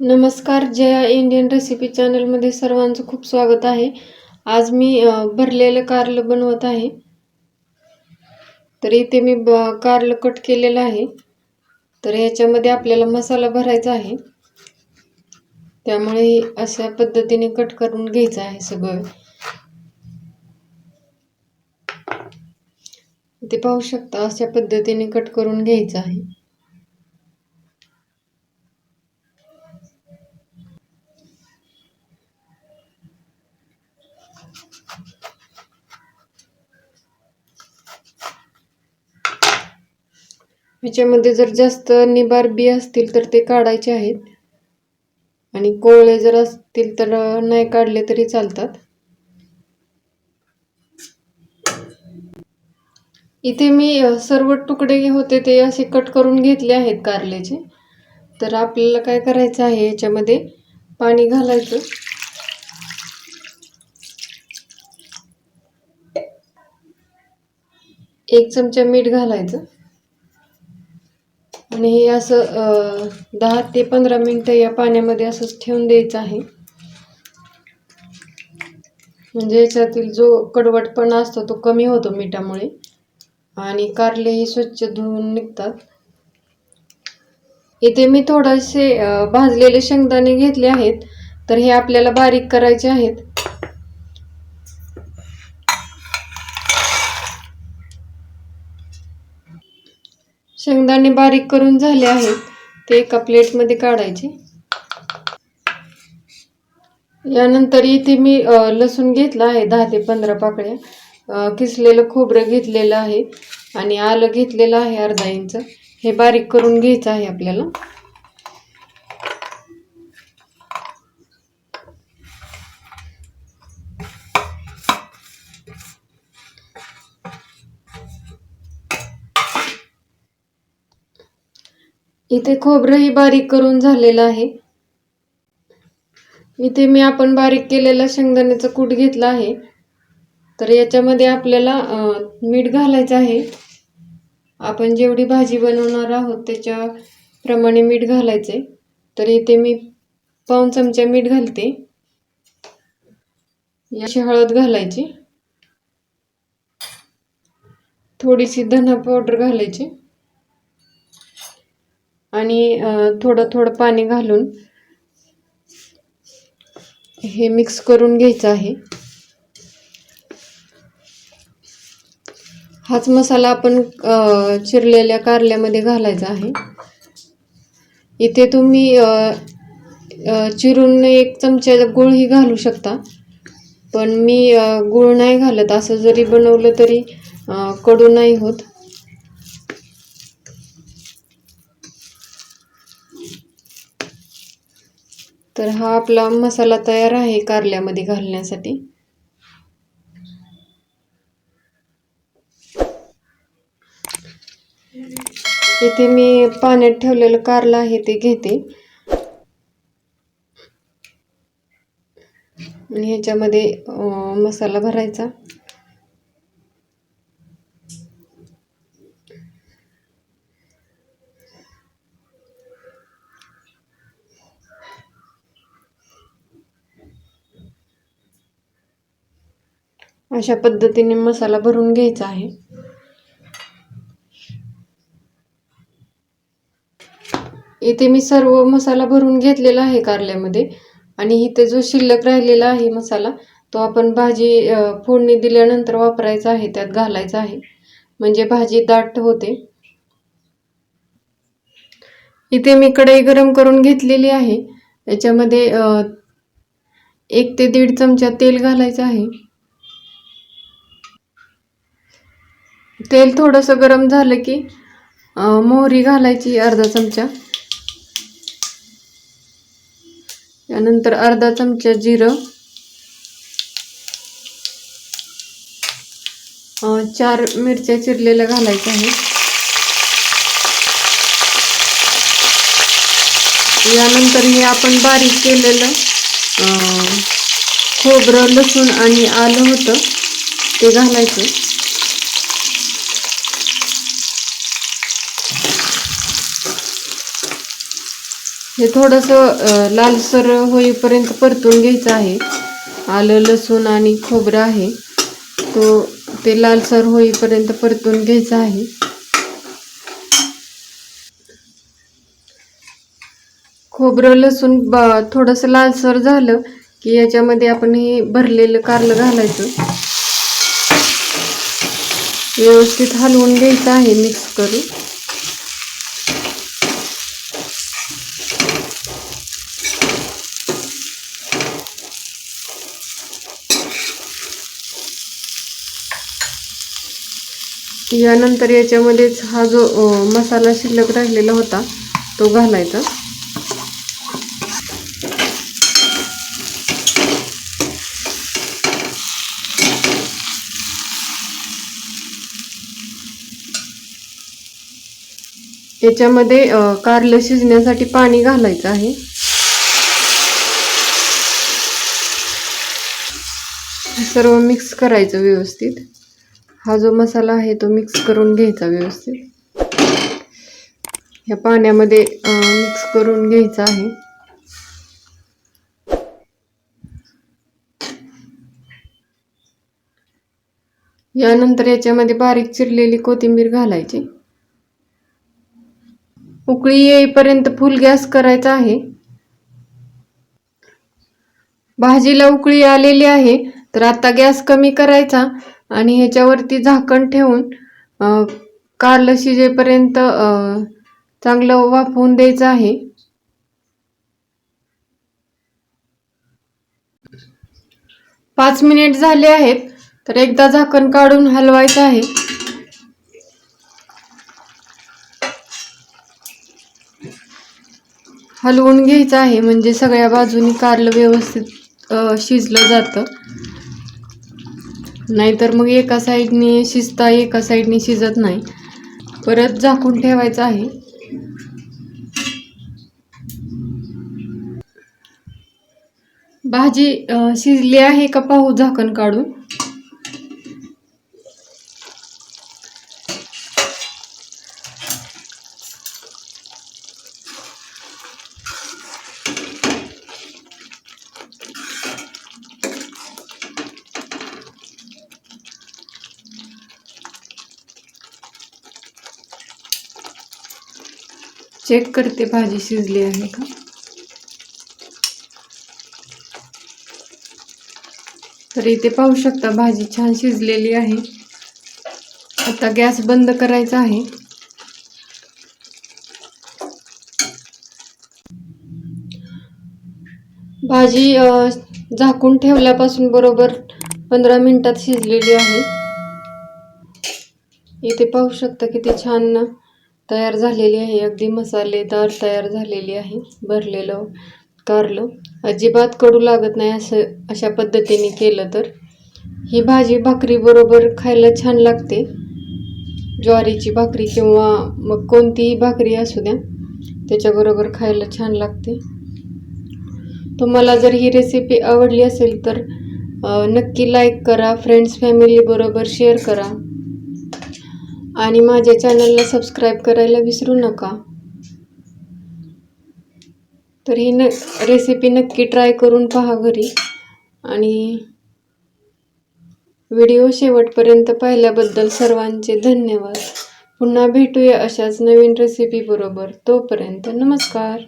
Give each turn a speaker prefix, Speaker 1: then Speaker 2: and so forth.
Speaker 1: नमस्कार Jaya Indian recipe चॅनलमध्ये सर्वांचं खूप स्वागत आहे. आज मी भरलेलं कारलं बनवत आहे. तर इथे मी ब कारलं कट केलेलं आहे. तर ह्याच्यामध्ये आपल्याला मसाला भरायचा आहे. त्यामुळे अशा पद्धतीने कट करून घ्यायचं आहे सगळं. ते पाहू शकता अशा पद्धतीने कट करून घ्यायचं आहे. ह्याच्यामध्ये जर जास्त निबार बी असतील तर ते काढायचे आहेत. आणि कोवळे जर असतील तर नाही काढले तरी चालतात. इथे मी सर्व तुकडे होते ते असे कट करून घेतले आहेत कारल्याचे. तर आपल्याला काय करायचं आहे याच्यामध्ये? पाणी घालायचं. एक चमचा मीठ घालायचं. आणि हे असं दहा ते पंधरा मिनटं या पाण्यामध्ये असंच ठेवून द्यायचं आहे. म्हणजे याच्यातील जो कडवटपणा असतो तो कमी होतो मिठामुळे. आणि कारलेही स्वच्छ धुवून निघतात. इथे मी थोडेसे भाजलेले शेंगदाणे घेतले आहेत. तर हे आपल्याला बारीक करायचे आहेत. शेंगदाणे बारीक करून झाले आहेत. ते एका प्लेटमध्ये काढायचे. यानंतर इथे मी लसूण घेतला आहे दहा ते पंधरा पाकळ्या. किसलेलं खोबरं घेतलेलं आहे आणि आलं घेतलेलं आहे अर्धा इंच. हे बारीक करून घ्यायचं आहे आपल्याला. इथे खोबरंही बारीक करून झालेलं आहे. इथे मी आपण बारीक केलेला शेंगदाण्याचा कूट घेतला आहे. तर याच्यामध्ये आपल्याला मीठ घालायचं आहे. आपण जेवढी भाजी बनवणार आहोत त्याच्याप्रमाणे मीठ घालायचे तर इथे मी पाऊण चमचा मीठ घालते. याची हळद घालायची. थोडीशी धना पावडर घालायची. आणि थोडं थोडं पाणी घालून हे मिक्स करून घ्यायचं आहे. हाच मसाला आपण चिरलेल्या कारल्यामध्ये घालायचा आहे. इथे तुम्ही चिरून एक चमचा गुळही घालू शकता. पण मी गुळ नाही घालत. असं जरी बनवलं तरी कडू नाही होत. तर हा आपला मसाला तयार आहे कारल्यामध्ये घालण्यासाठी. इथे मी पाण्यात ठेवलेलं कारलं आहे ते घेते. आणि ह्याच्यामध्ये मसाला भरायचा. अशा पद्धतीने मसाला भरून घ्यायचा आहे. इथे मी सर्व मसाला भरून घेतलेला आहे कारल्यामध्ये. आणि इथे जो शिल्लक राहिलेला आहे मसाला तो आपण भाजी फोडणी दिल्यानंतर वापरायचा आहे त्यात घालायचा आहे. म्हणजे भाजी दाट होते. इथे मी कढई गरम करून घेतलेली आहे. याच्यामध्ये एक ते दीड चमचा तेल घालायचं आहे. तेल थोडंसं गरम झालं की मोहरी घालायची अर्धा चमचा. त्यानंतर अर्धा चमचा जिरं. चार मिरच्या चिरलेल्या घालायच्या आहे यानंतर हे आपण बारीक केलेलं खोबरं लसूण आणि आलं होतं ते घालायचं. हे थोडंसं लालसर होईपर्यंत परतून घ्यायचं आहे. आलं लसूण आणि खोबरं आहे. तो ते लालसर होईपर्यंत परतून घ्यायचं आहे. खोबरं लसूण ब थोडंसं लालसर झालं की याच्यामध्ये आपण हे भरलेलं कारलं घालायचं. व्यवस्थित हलवून घ्यायचं आहे मिक्स करून. यानंतर याच्यामध्येच हा जो मसाला शिल्लक राहिलेला होता तो घालायचा. याच्यामध्ये कारलं शिजण्यासाठी पाणी घालायचं आहे. सर्व मिक्स करायचं व्यवस्थित. हा जो मसाला आहे तो मिक्स करून घ्यायचा व्यवस्थित. ह्या पाण्यामध्ये मिक्स करून घ्यायचा आहे. यानंतर याच्यामध्ये बारीक चिरलेली कोथिंबीर घालायची. उकळी येईपर्यंत फुल गॅस करायचा आहे. भाजीला उकळी आलेली आहे. तर आता गॅस कमी करायचा आणि ह्याच्यावरती झाकण ठेवून कारलं शिजेपर्यंत चांगलं वाफवून द्यायचं आहे. पाच मिनिट झाले आहेत तर एकदा झाकण काढून हलवायचं आहे. हलवून घ्यायचं आहे म्हणजे सगळ्या बाजूनी कारलं व्यवस्थित शिजलं जातं. नाहीतर मग एका साईडने शिजता एका साईडने शिजत नाही. परत झाकून ठेवायचं आहे. भाजी शिजली आहे का पाहू झाकण काढून. चेक करते भाजी शिजली आहे का? तर इथे पाहू शकता भाजी छान शिजलेली आहे. आता गॅस बंद करायचा आहे. भाजी झाकून ठेवल्यापासून बरोबर पंधरा मिनिटात शिजलेली आहे. इथे पाहू शकता किती छान तयार झालेली आहे. अगदी मसालेदार तयार झालेली आहे. भरलेलं कारलं. अजिबात कडू लागत नाही असं अशा पद्धतीने केलं तर. ही भाजी भाकरीबरोबर खायला छान लागते. ज्वारीची भाकरी किंवा मग कोणतीही भाकरी असू द्या त्याच्याबरोबर खायला छान लागते. तुम्हाला जर ही रेसिपी आवडली असेल तर नक्की लाईक करा. फ्रेंड्स फॅमिलीबरोबर शेअर करा. आणि माझ्या चॅनलला सबस्क्राईब करायला विसरू नका. तर ही न रेसिपी नक्की ट्राय करून पहा घरी. आणि व्हिडिओ शेवटपर्यंत पाहिल्याबद्दल सर्वांचे धन्यवाद. पुन्हा भेटूया अशाच नवीन रेसिपीबरोबर तोपर्यंत नमस्कार.